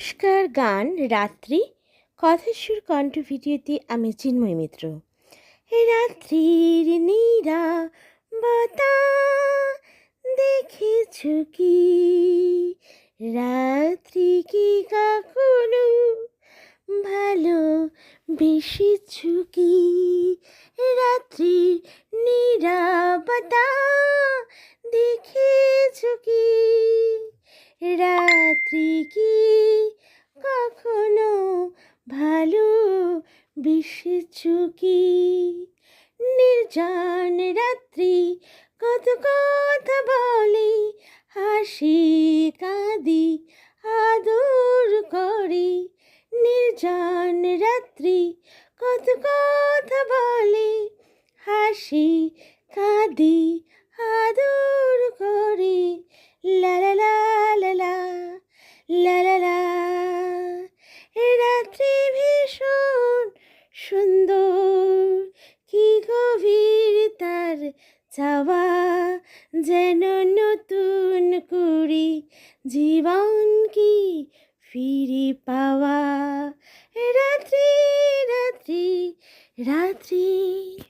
নমস্কার, গান, রাত্রি কথাসুর কণ্ঠ, ভিডিওতে আমি চিন্ময় মিত্র। রাত্রির নীরবতা দেখেছ কি? রাত্রি কি কখনো ভালো বেশি কি? রাত্রির নীরবতা দেখেছ কি? রাত্রি কি ভালো বেসেছ চুকি নির্জন রাত্রি কত কথা বলে, হাসি কাঁদি, আদর করে। নির্জন রাত্রি কত কথা বলে, হাসি কাঁদি সুন্দর, কি গভীর তার চাওয়া যেন নতুন করি জীবন কি ফিরে পাওয়া? রাত্রি রাত্রি রাত্রি।